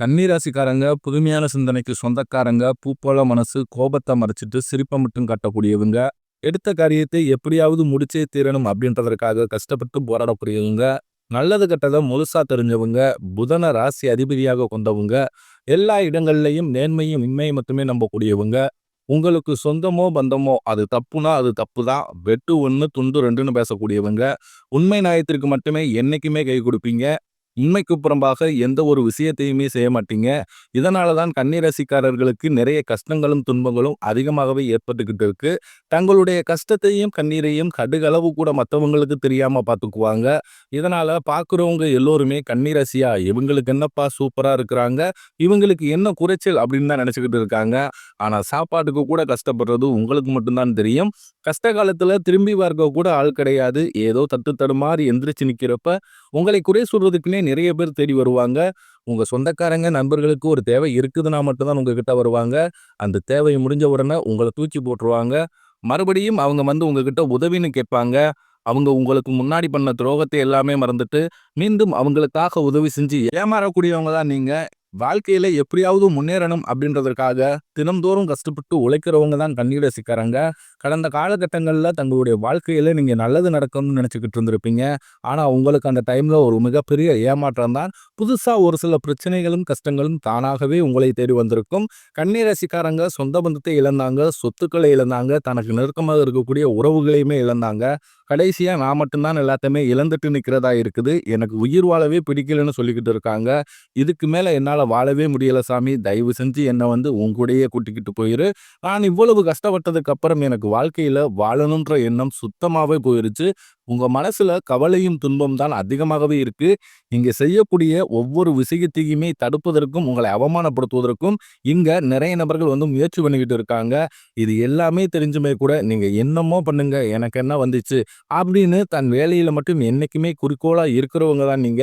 கன்னிராசிக்காரங்க புதுமையான சிந்தனைக்கு சொந்தக்காரங்க பூப்போல மனசு கோபத்தை மறைச்சிட்டு சிரிப்பை மட்டும் கட்டக்கூடியவங்க எடுத்த காரியத்தை எப்படியாவது முடிச்சே தீரணும் அப்படின்றதற்காக கஷ்டப்பட்டு போராடக்கூடியவங்க நல்லது கெட்டதை முழுசா தெரிஞ்சவங்க புதன ராசி அதிபதியாக கொண்டவங்க எல்லா இடங்கள்லையும் நேர்மையும் உண்மையும் மட்டுமே நம்பக்கூடியவங்க உங்களுக்கு சொந்தமோ பந்தமோ அது தப்புனா அது தப்பு தான் வெட்டு ஒன்று துண்டு ரெண்டுன்னு பேசக்கூடியவங்க உண்மை நியாயத்திற்கு மட்டுமே என்றைக்குமே கை கொடுப்பீங்க உண்மைக்கு புறம்பாக எந்த ஒரு விஷயத்தையுமே செய்ய மாட்டீங்க. இதனால தான் கண்ணீரசிக்காரர்களுக்கு நிறைய கஷ்டங்களும் துன்பங்களும் அதிகமாகவே ஏற்பட்டுக்கிட்டு இருக்கு. தங்களுடைய கஷ்டத்தையும் கண்ணீரையும் கடுகளவு கூட மற்றவங்களுக்கு தெரியாம பார்த்துக்குவாங்க இதனால பார்க்குறவங்க எல்லோருமே கண்ணீரசியா இவங்களுக்கு என்னப்பா சூப்பரா இருக்கிறாங்க இவங்களுக்கு என்ன குறைச்சல் அப்படின்னு தான் நினச்சிக்கிட்டு இருக்காங்க. ஆனா சாப்பாட்டுக்கு கூட கஷ்டப்படுறது உங்களுக்கு மட்டும்தான் தெரியும். கஷ்ட காலத்துல திரும்பி பார்க்க கூட ஆள் கிடையாது. ஏதோ தட்டு தடுமாறி எந்திரிச்சு நிற்கிறப்ப உங்களை குறை சொல்றதுக்குன்னே நிறைய பேர் தேடி வருவாங்க. உங்க சொந்தக்காரங்க நண்பர்களுக்கு ஒரு தேவை இருக்குதுன்னா மட்டும்தான் உங்ககிட்ட வருவாங்க. அந்த தேவை முடிஞ்ச உடனே உங்களை தூக்கி போட்டுருவாங்க. மறுபடியும் அவங்க வந்து உங்ககிட்ட உதவின்னு கேட்பாங்க. அவங்க உங்களுக்கு முன்னாடி பண்ண துரோகத்தை எல்லாமே மறந்துட்டு மீண்டும் அவங்களுக்காக உதவி செஞ்சு ஏமாறக்கூடியவங்க தான் நீங்க. வாழ்க்கையில எப்படியாவது முன்னேறணும் அப்படின்றதுக்காக தினம்தோறும் கஷ்டப்பட்டு உழைக்கிறவங்க தான் கண்ணீர் சிக்கிறாங்க. கடந்த காலகட்டங்களில் தங்களுடைய வாழ்க்கையில் நீங்கள் நல்லது நடக்கும்னு நினச்சிக்கிட்டு இருந்திருப்பீங்க. ஆனால் உங்களுக்கு அந்த டைமில் ஒரு மிகப்பெரிய ஏமாற்றம் தான். புதுசாக ஒரு சில பிரச்சனைகளும் கஷ்டங்களும் தானாகவே உங்களை தேடி வந்திருக்கும். கண்ணீர் ரசிக்காரங்க சொந்த பந்தத்தை இழந்தாங்க சொத்துக்களை இழந்தாங்க தனக்கு நெருக்கமாக இருக்கக்கூடிய உறவுகளையுமே இழந்தாங்க. கடைசியாக நான் மட்டும்தான் எல்லாத்தையுமே இழந்துட்டு நிற்கிறதா இருக்குது. எனக்கு உயிர் வாழவே பிடிக்கலன்னு சொல்லிக்கிட்டு இருக்காங்க. இதுக்கு மேலே என்னால் வாழவே முடியலை சாமி. தயவு செஞ்சு என்னை வந்து உங்களுடைய கூட்டிக்கிட்டு போயிரு. நான் இவ்வளவு கஷ்டப்பட்டதுக்கு அப்புறம் எனக்கு வாழ்க்கையில வாழணுன்ற எண்ணம் சுத்தமாவே போயிருச்சு. உங்க மனசுல கவலையும் துன்பம் தான் அதிகமாகவே இருக்கு. இங்க செய்யக்கூடிய ஒவ்வொரு விஷயத்தையுமே தடுப்பதற்கும் உங்களை அவமானப்படுத்துவதற்கும் இங்க நிறைய நபர்கள் வந்து முயற்சி பண்ணிக்கிட்டு இருக்காங்க. இது எல்லாமே தெரிஞ்சுமே கூட நீங்க என்னமோ பண்ணுங்க எனக்கு என்ன வந்துச்சு அப்படின்னு தன் வேலையில மட்டும் என்னைக்குமே குறிக்கோளா இருக்கிறவங்க தான் நீங்க.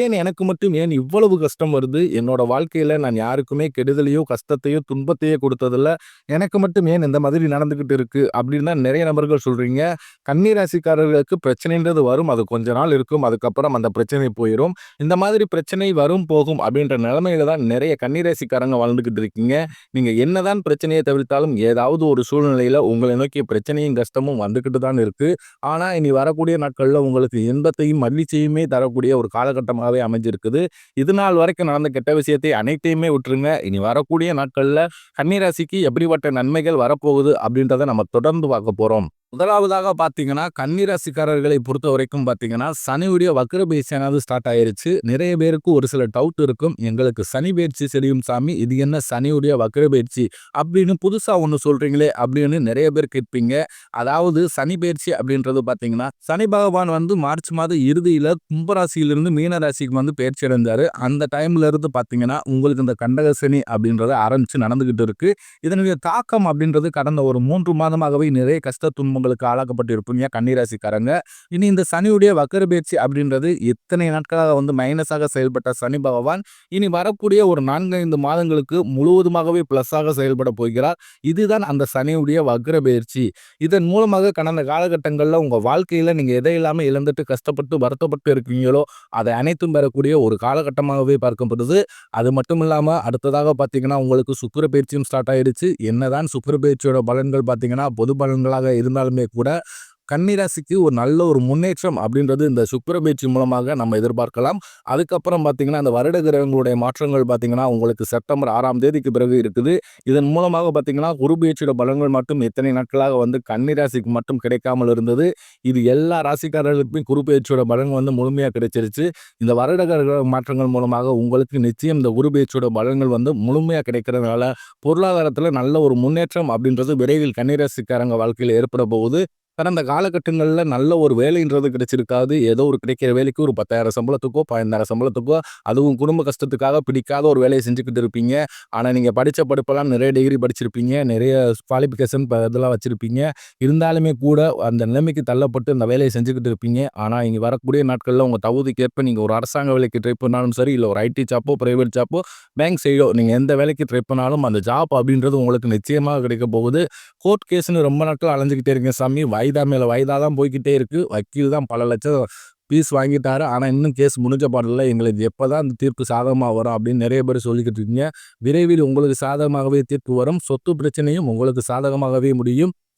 ஏன் எனக்கு மட்டும் ஏன் இவ்வளவு கஷ்டம் வருது? என்னோட வாழ்க்கையில நான் யாருக்குமே கெடுதலையோ கஷ்டத்தையோ துன்பத்தையோ கொடுத்ததில்ல. எனக்கு மட்டும் ஏன் இந்த மாதிரி நடந்துகிட்டு இருக்கு அப்படின்னு தான் நிறைய நபர்கள் சொல்றீங்க. கன்னிராசிக்காரர்களுக்கு பிரச்சனைன்றது வரும் அது கொஞ்ச நாள் இருக்கும் அதுக்கப்புறம் அந்த பிரச்சனை போயிடும் இந்த மாதிரி பிரச்சனை வரும் போகும் அப்படின்ற நிலைமையில தான் நிறைய கன்னிராசிக்காரங்க வாழ்ந்துக்கிட்டு இருக்கீங்க. நீங்கள் என்னதான் பிரச்சனையை தவிர்த்தாலும் ஏதாவது ஒரு சூழ்நிலையில் உங்களை நோக்கிய பிரச்சனையும் கஷ்டமும் வந்துக்கிட்டு தான் இருக்கு. ஆனால் இனி வரக்கூடிய நாட்களில் உங்களுக்கு இன்பத்தையும் மகிழ்ச்சியுமே தரக்கூடிய ஒரு காலகட்டமாகவே அமைஞ்சிருக்குது. இது நாள் வரைக்கும் நடந்த கெட்ட விஷயத்தை அனைத்தையுமே விட்டுருங்க. இனி வரக்கூடிய நாட்களில் கன்னிராசிக்கு எப்படிப்பட்ட நன்மைகள் வரப்போகுது அப்படின்றத நம்ம தொடர்ந்து பார்க்க போகிறோம் முதலாவதாக பார்த்தீங்கன்னா கன்னிராசிக்காரர்களை பொறுத்த வரைக்கும் பார்த்தீங்கன்னா சனியுடைய வக்ர பயிற்சியானது ஸ்டார்ட் ஆயிருச்சு. நிறைய பேருக்கு ஒரு சில டவுட் இருக்கும். எங்களுக்கு சனி பயிற்சி செய்யும் சாமி. இது என்ன சனியுடைய வக்ர பயிற்சி அப்படின்னு புதுசாக ஒன்று சொல்கிறீங்களே அப்படின்னு நிறைய பேர் கேட்பீங்க. அதாவது சனி பயிற்சி அப்படின்றது பார்த்தீங்கன்னா சனி பகவான் வந்து மார்ச் மாதம் இறுதியில் கும்பராசியிலிருந்து மீன ராசிக்கு வந்து பயிற்சி அடைந்தார். அந்த டைம்ல இருந்து பார்த்தீங்கன்னா உங்களுக்கு இந்த கண்டக சனி அப்படின்றத ஆரம்பித்து நடந்துக்கிட்டு இருக்கு. இதனுடைய தாக்கம் அப்படின்றது கடந்த ஒரு மூன்று மாதமாகவே நிறைய கஷ்ட துன்பம் உங்களுக்கு ஆளாக்கப்பட்டு இருப்பீங்க கன்னிராசிக்காரங்க. இனி இந்த சனியுடைய வக்கரபேச்சு அப்படின்றது எத்தனை நாட்களாக வந்து மைனஸாக செயல்பட்ட சனி பகவான் இனி வரக்கூடிய ஒரு நான்கைந்து மாதங்களுக்கு முழுவதுமாகவே பிளஸ்ஸாக செயல்பட போகிறார். இதுதான் அந்த சனியுடைய வக்கரபெயர்ச்சி. பயிற்சி இதன் மூலமாக கடந்த காலகட்டங்களில் உங்கள் வாழ்க்கையில் நீங்கள் எதை இல்லாமல் இழந்துட்டு கஷ்டப்பட்டு வருத்தப்பட்டு இருக்கீங்களோ அதை அனைத்தும் பெறக்கூடிய ஒரு காலகட்டமாகவே பார்க்கப்படுது. அது மட்டும் இல்லாமல் அடுத்ததாக பார்த்தீங்கன்னா உங்களுக்கு சுக்கர பயிற்சியும் ஸ்டார்ட் ஆயிடுச்சு. என்னதான் சுக்கர பயிற்சியோட பலன்கள் பார்த்தீங்கன்னா பொது பலன்களாக இருந்தாலும் இருந்தாலுமே கூட கன்னிராசிக்கு ஒரு நல்ல ஒரு முன்னேற்றம் அப்படின்றது இந்த சுக்கர பயிற்சி மூலமாக நம்ம எதிர்பார்க்கலாம். அதுக்கப்புறம் பார்த்தீங்கன்னா அந்த வருட கிரகங்களுடைய மாற்றங்கள் பார்த்தீங்கன்னா உங்களுக்கு செப்டம்பர் ஆறாம் தேதிக்கு பிறகு இருக்குது. இதன் மூலமாக பார்த்தீங்கன்னா குரு பயிற்சியோட பலன்கள் மட்டும் எத்தனை நாட்களாக வந்து கன்னிராசிக்கு மட்டும் கிடைக்காமல் இருந்தது. இது எல்லா ராசிக்காரர்களுக்குமே குரு பயிற்சியோட பலன்கள் வந்து முழுமையாக கிடைச்சிருச்சு. இந்த வருட கிரக மாற்றங்கள் மூலமாக உங்களுக்கு நிச்சயம் இந்த குரு பயிற்சியோட பலன்கள் வந்து முழுமையாக கிடைக்கிறதுனால பொருளாதாரத்தில் நல்ல ஒரு முன்னேற்றம் அப்படின்றது விரைவில் கன்னிராசிக்காரங்க வாழ்க்கையில் ஏற்பட போகுது. கடந்த காலகட்டங்களில் நல்ல ஒரு வேலைன்றது கிடைச்சிருக்காது. ஏதோ ஒரு கிடைக்கிற வேலைக்கு ஒரு பத்தாயிரம் சம்பளத்துக்கோ பதினாயிரம் சம்பளத்துக்கோ அதுவும் குடும்ப கஷ்டத்துக்காக பிடிக்காத ஒரு வேலையை செஞ்சுக்கிட்டு இருப்பீங்க. ஆனால் நீங்கள் படித்த படிப்பெல்லாம் நிறைய டிகிரி படிச்சிருப்பீங்க. நிறைய குவாலிஃபிகேஷன் இதெல்லாம் வச்சுருப்பீங்க. இருந்தாலுமே கூட அந்த நிலைமைக்கு தள்ளப்பட்டு அந்த வேலையை செஞ்சுக்கிட்டு இருப்பீங்க. ஆனால் இங்கே வரக்கூடிய நாட்களில் உங்கள் தகுதிக்கேற்ப நீங்கள் ஒரு அரசாங்க வேலைக்கு ட்ரை பண்ணாலும் சரி இல்லை ஒரு ஐடி ஜாப்போ ப்ரைவேட் ஜாப்போ பேங்க் சைடோ நீங்கள் எந்த வேலைக்கு ட்ரை பண்ணாலும் அந்த ஜாப் அப்படின்றது உங்களுக்கு நிச்சயமாக கிடைக்க போகுது. கோர்ட் கேஸ்னு ரொம்ப நாட்கள் அலைஞ்சிக்கிட்டே இருக்கீங்க சாமி. வாய்தா மேலே வயதாக தான் போய்கிட்டே இருக்குது வக்கீல் தான் பல லட்சம் பீஸ் வாங்கிட்டாரு. ஆனால் இன்னும் கேஸ் முடிஞ்ச பாடல எங்களுக்கு எப்போ தான் அந்த தீர்ப்பு சாதகமாக வரும் அப்படின்னு நிறைய பேர் சொல்லிக்கிட்டு இருக்கீங்க. விரைவில் உங்களுக்கு சாதகமாகவே தீர்ப்பு வரும். சொத்து பிரச்சனையும் உங்களுக்கு சாதகமாகவே முடியும்.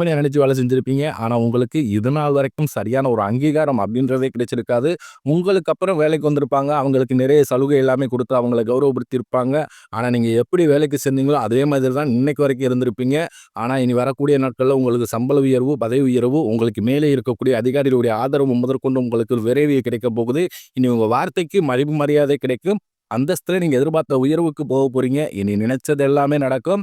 நினைச்சு வேலை செஞ்சிருப்பீங்க. ஆனால் உங்களுக்கு இது நாள் வரைக்கும் சரியான ஒரு அங்கீகாரம் அப்படின்றதே கிடைச்சிருக்காது. உங்களுக்கு அப்புறம் வேலைக்கு வந்திருப்பாங்க. அவங்களுக்கு நிறைய சலுகை எல்லாமே கொடுத்து அவங்களை கௌரவப்படுத்தியிருப்பாங்க. ஆனால் நீங்கள் எப்படி வேலைக்கு சேர்ந்தீங்களோ அதே மாதிரி தான் இன்னைக்கு வரைக்கும் இருந்திருப்பீங்க. ஆனால் இனி வரக்கூடிய நாட்களில் உங்களுக்கு சம்பள உயர்வு பதவி உயர்வு உங்களுக்கு மேலே இருக்கக்கூடிய அதிகாரிகளுடைய ஆதரவு முதற்கொண்டு உங்களுக்கு விரைவில் கிடைக்க போகுது. இனி உங்கள் வார்த்தைக்கு மதிப்பு மரியாதை கிடைக்கும். அந்தஸ்தில் நீங்கள் எதிர்பார்த்த உயர்வுக்கு போக போகிறீங்க இனி நினைச்சது எல்லாமே நடக்கும்.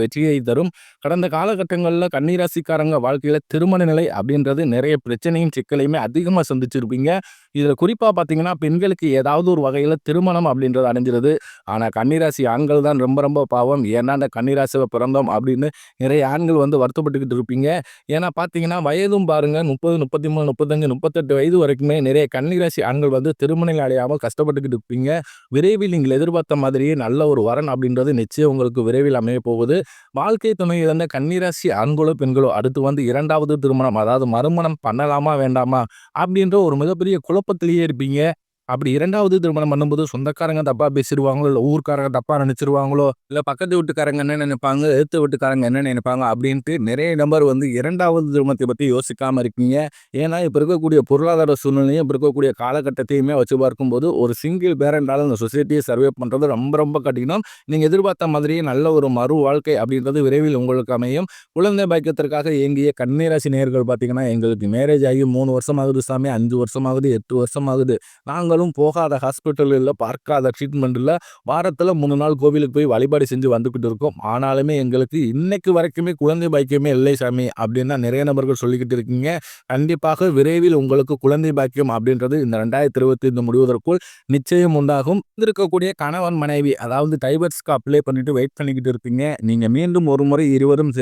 வெற்றியை தரும். கடந்த காலகட்டங்களில் கன்னிராசிக்காரங்க வாழ்க்கையில் திருமண நிலை அப்படின்றது நிறைய பிரச்சனையும் சிக்கலையுமே அதிகமாக சந்திச்சிருப்பீங்க. இதில் குறிப்பாக பார்த்தீங்கன்னா பெண்களுக்கு ஏதாவது ஒரு வகையில் திருமணம் அப்படின்றது அடைஞ்சிருது. ஆனால் கன்னிராசி ஆண்கள் தான் ரொம்ப ரொம்ப பாவம். ஏன்னா அந்த கன்னிராசிவை பிறந்தோம் அப்படின்னு நிறைய ஆண்கள் வந்து வருத்தப்பட்டுக்கிட்டு இருப்பீங்க. ஏன்னா பார்த்தீங்கன்னா வயதும் பாருங்க முப்பது முப்பத்தி மூணு முப்பத்தஞ்சு முப்பத்தெட்டு வயது வரைக்குமே நிறைய கன்னிராசி ஆண்கள் வந்து திருமணம் அடையாமல் கஷ்டப்பட்டுக்கிட்டு இருப்பீங்க. விரைவில் நீங்கள் எதிர்பார்த்த மாதிரியே நல்ல ஒரு வரன் அப்படின்றது நிச்சயம் உங்களுக்கு விரைவில் அமைய போகுது. வாழ்க்கை துணை இழந்த கன்னிராசி ஆண்களோ பெண்களோ அடுத்து வந்து இரண்டாவது திருமணம் அதாவது மறுமணம் பண்ணலாமா வேண்டாமா அப்படின்ற ஒரு மிகப்பெரிய குழப்பத்திலேயே இருப்பீங்க. அப்படி இரண்டாவது திருமணம் பண்ணும்போது சொந்தக்காரங்க தப்பாக பேசிடுவாங்களோ இல்லை ஊர்க்காரங்க தப்பாக நினச்சிருவாங்களோ இல்லை பக்கத்து வீட்டுக்காரங்க என்ன நினைப்பாங்க எடுத்து வீட்டுக்காரங்க என்ன நினைப்பாங்க அப்படின்ட்டு நிறைய நபர் வந்து இரண்டாவது திருமணத்தை பற்றி யோசிக்காமல் இருக்கீங்க. ஏன்னா இப்போ இருக்கக்கூடிய பொருளாதார சூழ்நிலையும் இப்போ இருக்கக்கூடிய காலகட்டத்தையுமே வச்சு பார்க்கும்போது ஒரு சிங்கிள் பேரண்டால் இந்த சொசைட்டியை சர்வே பண்ணுறது ரொம்ப ரொம்ப கடினம். நீங்கள் எதிர்பார்த்த மாதிரியே நல்ல ஒரு மறு வாழ்க்கை அப்படின்றது விரைவில் உங்களுக்கு அமையும். குழந்தை பாக்கியத்திற்காக இயங்கிய கண்ணீராசி நேர்கள் பார்த்தீங்கன்னா எங்களுக்கு மேரேஜ் ஆகி மூணு வருஷம் ஆகுது சாமி அஞ்சு வருஷம் ஆகுது எட்டு வருஷம் ஆகுது. நாங்கள் நாளும் போகாத ஹாஸ்பிட்டலில் பார்க்காத ட்ரீட்மெண்ட்டில் வாரத்தில் மூணு நாள் கோவிலுக்கு போய் வழிபாடு செஞ்சு வந்துக்கிட்டு இருக்கோம். ஆனாலுமே எங்களுக்கு இன்னைக்கு வரைக்குமே குழந்தை பாக்கியமே இல்லை சாமி அப்படின்னு நிறைய நபர்கள் சொல்லிக்கிட்டு இருக்கீங்க. கண்டிப்பாக விரைவில் உங்களுக்கு குழந்தை பாக்கியம் அப்படின்றது இந்த ரெண்டாயிரத்தி இருபத்தி ஐந்து முடிவதற்குள் நிச்சயம் உண்டாகும். இருக்கக்கூடிய கணவன் மனைவி அதாவது டைவர்ஸ்க்கு அப்ளை பண்ணிட்டு வெயிட் பண்ணிக்கிட்டு இருப்பீங்க நீங்க மீண்டும் ஒரு முறை இருவரும்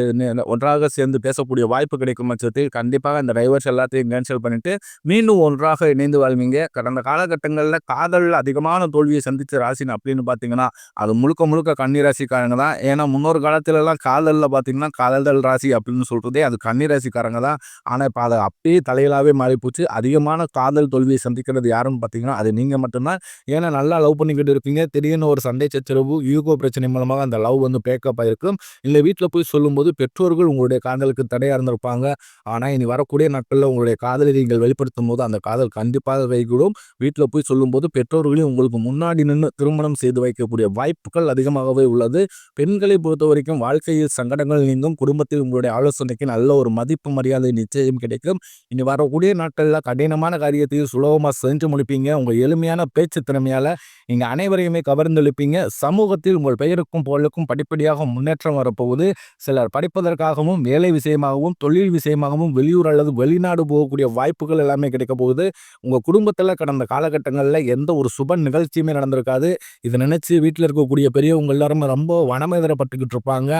ஒன்றாக சேர்ந்து பேசக்கூடிய வாய்ப்பு கிடைக்கும் பட்சத்தில் கண்டிப்பாக இந்த டைவர்ஸ் எல்லாத்தையும் கேன்சல் பண்ணிட்டு மீண்டும் ஒன்றாக இணைந்து வாழ்வீங்க. கடந்த காலகட்ட காலகட்டங்களில் காதலில் அதிகமான தோல்வியை சந்தித்த ராசின்னு அப்படின்னு பார்த்தீங்கன்னா அது முழுக்க முழுக்க கன்னி ராசிக்காரங்க தான். ஏன்னா முன்னொரு காலத்திலலாம் காதலில் பார்த்தீங்கன்னா காதல் ராசி அப்படின்னு சொல்கிறதே அது கன்னி ராசிக்காரங்க தான். ஆனால் இப்போ அதை அப்படியே தலையிலாவே மாறிப்போச்சு. அதிகமான காதல் தோல்வியை சந்திக்கிறது யாருன்னு பார்த்தீங்கன்னா அது நீங்கள் மட்டும்தான். ஏன்னா நல்லா லவ் பண்ணிக்கிட்டு இருப்பீங்க திடீர்னு ஒரு சண்டை சச்சரவு யூகோ பிரச்சனை மூலமாக அந்த லவ் வந்து பேக்கப் ஆகிருக்கும் இல்லை வீட்டில் போய் சொல்லும்போது பெற்றோர்கள் உங்களுடைய காதலுக்கு தடையாக இருந்திருப்பாங்க. ஆனால் இனி வரக்கூடிய நாட்களில் உங்களுடைய காதலை நீங்கள் வெளிப்படுத்தும் போது அந்த காதல் கண்டிப்பாக வைக்கூடும் வீட்டில் போய் போய் சொல்லும்போது பெற்றோர்களையும் உங்களுக்கு முன்னாடி நின்று திருமணம் செய்து வைக்கக்கூடிய வாய்ப்புகள் அதிகமாகவே உள்ளது. பெண்களை பொறுத்த வரைக்கும் வாழ்க்கையில் சங்கடங்கள் நீங்கும். குடும்பத்தில் உங்களுடைய ஆலோசனைக்கு நல்ல ஒரு மதிப்பு மரியாதை நிச்சயம் கிடைக்கும். இனி வரக்கூடிய நாட்களில் கடினமான காரியத்தையும் சுலபமாக செஞ்சு முடிப்பீங்க. உங்கள் எளிமையான பேச்சு திறமையால் நீங்கள் அனைவரையுமே கவர்ந்தெழுப்பீங்க. சமூகத்தில் உங்கள் பெயருக்கும் புகழுக்கும் படிப்படியாக முன்னேற்றம் வரப்போகுது. சிலர் படிப்பதற்காகவும் வேலை விஷயமாகவும் தொழில் விஷயமாகவும் வெளியூர் அல்லது வெளிநாடு போகக்கூடிய வாய்ப்புகள் எல்லாமே கிடைக்க போகுது. உங்கள் குடும்பத்தில் கடந்த காலகட்ட காலகட்டங்களில் எந்த ஒரு சுப நிகழ்ச்சியுமே நடந்திருக்காது. இதை நினச்சி வீட்டில் இருக்கக்கூடிய பெரியவங்க எல்லாரும் ரொம்ப வனமேதரப்பட்டுக்கிட்டு இருப்பாங்க.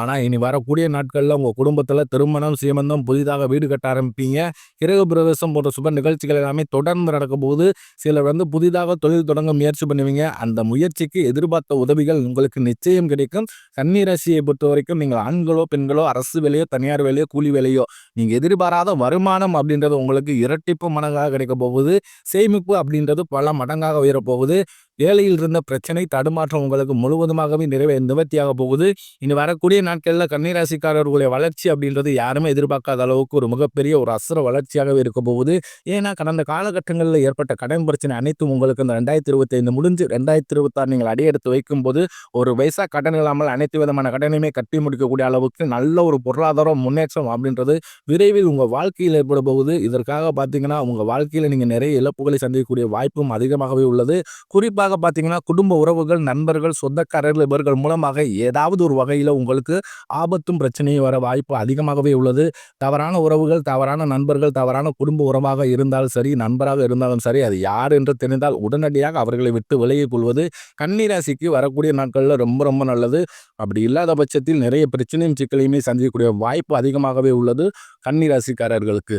ஆனால் இனி வரக்கூடிய நாட்களில் உங்கள் குடும்பத்தில் திருமணம் சீமந்தம் புதிதாக வீடு கட்ட ஆரம்பிப்பீங்க. கிரக பிரவேசம் போன்ற சுப நிகழ்ச்சிகள் எல்லாமே தொடர்ந்து நடக்கும்போது சிலர் வந்து புதிதாக தொழில் தொடங்க முயற்சி பண்ணுவீங்க. அந்த முயற்சிக்கு எதிர்பார்த்த உதவிகள் உங்களுக்கு நிச்சயம் கிடைக்கும். கன்னிராசியை பொறுத்த வரைக்கும் நீங்கள் ஆண்களோ பெண்களோ அரசு வேலையோ தனியார் வேலையோ கூலி வேலையோ நீங்கள் எதிர்பாராத வருமானம் அப்படின்றது உங்களுக்கு இரட்டிப்பு மனதாக கிடைக்க போகுது. சேமிப்பு அப்படின்ற அப்படின்றது பல மடங்காக உயரப்போகுது. வேலையில் இருந்த பிரச்சனை தடுமாற்றம் உங்களுக்கு முழுவதுமாகவே நிறைவே நிவர்த்தியாக போகுது. இனி வரக்கூடிய நாட்களில் கன்னிராசிக்காரர்களுடைய வளர்ச்சி அப்படின்றது யாருமே எதிர்பார்க்காத அளவுக்கு ஒரு மிகப்பெரிய ஒரு அசுர வளர்ச்சியாகவே இருக்க போகுது. ஏன்னா கடந்த காலகட்டங்களில் ஏற்பட்ட கடன் பிரச்சனை அனைத்தும் உங்களுக்கு இந்த ரெண்டாயிரத்தி இருபத்தைந்து முடிஞ்சு ரெண்டாயிரத்தி இருபத்தாறு நீங்கள் அடியெடுத்து வைக்கும்போது ஒரு வயசா கடன் இல்லாமல் அனைத்து விதமான கடனையுமே கட்டி முடிக்கக்கூடிய அளவுக்கு நல்ல ஒரு பொருளாதார முன்னேற்றம் அப்படின்றது விரைவில் உங்கள் வாழ்க்கையில் ஏற்பட போகுது. இதற்காக பார்த்தீங்கன்னா உங்கள் வாழ்க்கையில் நீங்கள் நிறைய இழப்புகளை சந்திக்கக்கூடிய வாய்ப்பும் அதிகமாகவே உள்ளது. குறிப்பாக குறிப்பாக பார்த்தீங்கன்னா குடும்ப உறவுகள் நண்பர்கள் சொந்தக்காரர்கள் இவர்கள் மூலமாக ஏதாவது ஒரு வகையில் உங்களுக்கு ஆபத்தும் பிரச்சனையும் வர வாய்ப்பு அதிகமாகவே உள்ளது. தவறான உறவுகள் தவறான நண்பர்கள் தவறான குடும்ப உறவாக இருந்தாலும் சரி நண்பராக இருந்தாலும் சரி அது யார் என்று தெரிந்தால் உடனடியாக அவர்களை விட்டு விலகிக் கொள்வது கன்னிராசிக்கு வரக்கூடிய நாட்களில் ரொம்ப ரொம்ப நல்லது. அப்படி இல்லாத பட்சத்தில் நிறைய பிரச்சனையும் சிக்கலையுமே சந்திக்கக்கூடிய வாய்ப்பு அதிகமாகவே உள்ளது கன்னிராசிக்காரர்களுக்கு.